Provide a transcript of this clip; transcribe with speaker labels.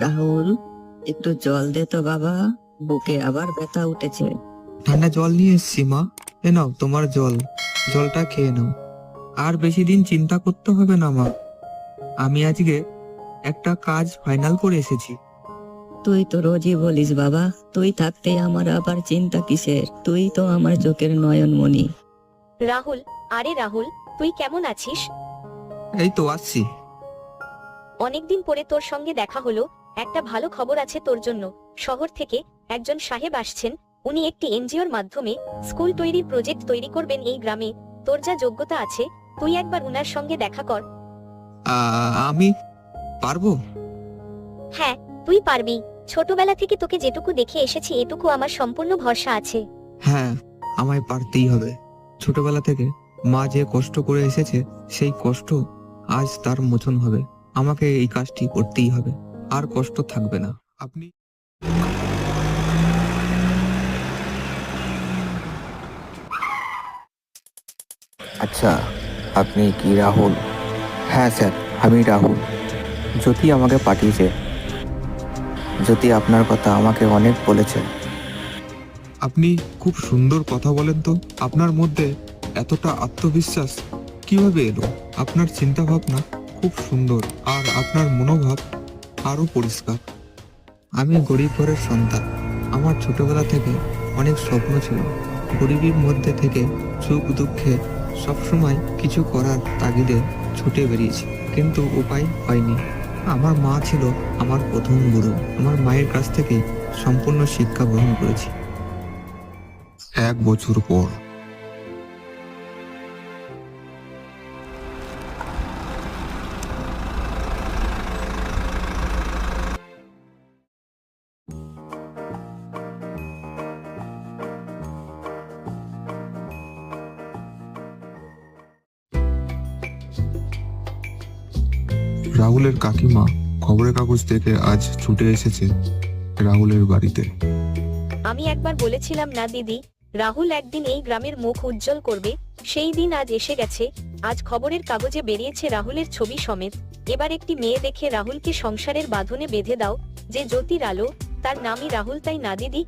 Speaker 1: রাহুল একটু জল দে তো বাবা বুকে আবার ব্যথা উঠেছে।
Speaker 2: ঠান্ডা জল নিয়ে এসছি মা। এ নাও তোমার জল। জলটা খেয়ে নাও। আর বেশি দিন চিন্তা করতে হবে না মা। আমি আজকে একটা কাজ ফাইনাল করে এসেছি।
Speaker 1: তুই তো রোজই বলিস বাবা তুই থাকতে আমার আবার চিন্তা কিসের? তুই তো আমার চোখের নয়নমণি।
Speaker 3: রাহুল আরে রাহুল তুই কেমন আছিস?
Speaker 2: এই তো আসছি।
Speaker 3: অনেকদিন পরে তোর সঙ্গে দেখা হলো একটা ভালো খবর আছে তোর জন্য। শহর থেকে একজন সাহেব আসছেন উনি একটি এনজিওর মাধ্যমে স্কুল তৈরির প্রজেক্ট তৈরি করবেন এই গ্রামে। তোর যা যোগ্যতা আছে তুই একবার উনার সঙ্গে দেখা কর।
Speaker 2: আমি পারব?
Speaker 3: হ্যাঁ তুই পারবি। ছোটবেলা থেকে তোকে যেটুকু দেখে এসেছি এটুকু আমার সম্পূর্ণ ভরসা আছে।
Speaker 2: হ্যাঁ আমায় পারতেই হবে। ছোটবেলা থেকে মা যে কষ্ট করে এসেছে সেই কষ্ট আজ তার মোচন হবে। আমাকে এই কাজটি করতেই হবে। আর কষ্ট থাকবে না। আপনি
Speaker 4: আচ্ছা আপনি কি রাহুল? হ্যাঁ স্যার আমি রাহুল। জ্যোতি আমাকে পাঠিয়েছে। জ্যোতি আপনার কথা আমাকে অনেক বলেছে।
Speaker 2: আপনি খুব সুন্দর কথা বলেন তো। আপনার মধ্যে এতটা আত্মবিশ্বাস কীভাবে এলো? আপনার চিন্তা ভাবনা খুব সুন্দর। আর আপনার মনোভাব আরও পরিষ্কার। আমি গরিব ঘরের সন্তান। আমার ছোটবেলা থেকে অনেক স্বপ্ন ছিল। গরিবের মধ্যে থেকে সুখ দুঃখে সবসময় কিছু করার তাগিদে ছুটে বেরিয়েছি। কিন্তু উপায় হয়নি। আমার মা ছিল আমার প্রথম গুরু। আমার মায়ের কাছ থেকে সম্পূর্ণ শিক্ষা গ্রহণ করেছি। এক বছর পর রাহুলের কাকিমা খবরের কাগজ থেকে আজ ছুটে এসেছে রাহুলের বাড়িতে।
Speaker 3: আমি একবার বলেছিলাম না, দিদি, রাহুল একদিন এই গ্রামের মুখ উজ্জ্বল করবে, সেই দিন আজ এসে গেছে, আজ খবরের কাগজে বেরিয়েছে রাহুলের ছবি সমেত। এবার একটি মেয়ে দেখে রাহুলকে সংসারের বাঁধনে বেঁধে দাও, যে জ্যোতির আলো, তার নামই রাহুল, তাই না, দিদি?